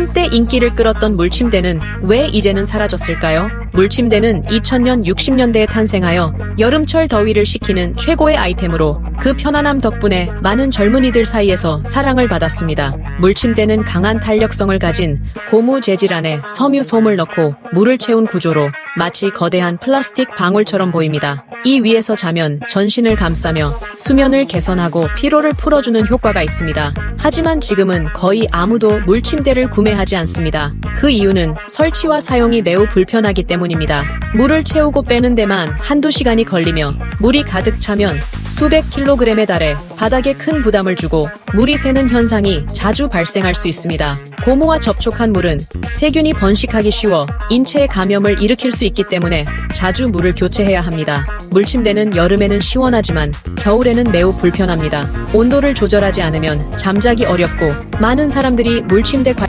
한때 인기를 끌었던 물침대는 왜 이제는 사라졌을까요? 물침대는 2000년 60년대에 탄생하여 여름철 더위를 식히는 최고의 아이템으로 그 편안함 덕분에 많은 젊은이들 사이에서 사랑을 받았습니다. 물침대는 강한 탄력성을 가진 고무 재질 안에 섬유 솜을 넣고 물을 채운 구조로 마치 거대한 플라스틱 방울처럼 보입니다. 이 위에서 자면 전신을 감싸며 수면을 개선하고 피로를 풀어주는 효과가 있습니다. 하지만 지금은 거의 아무도 물침대를 구매하지 않습니다. 그 이유는 설치와 사용이 매우 불편하기 때문입니다. 물을 채우고 빼는 데만 한두 시간이 걸리며 물이 가득 차면 수백 킬로그램에 달해 바닥에 큰 부담을 주고 물이 새는 현상이 자주 발생할 수 있습니다. 고무와 접촉한 물은 세균이 번식하기 쉬워 인체에 감염을 일으킬 수 있기 때문에 자주 물을 교체해야 합니다. 물침대는 여름에는 시원하지만 겨울에는 매우 불편합니다. 온도를 조절하지 않으면 잠자기 어렵고 많은 사람들이 물침대 관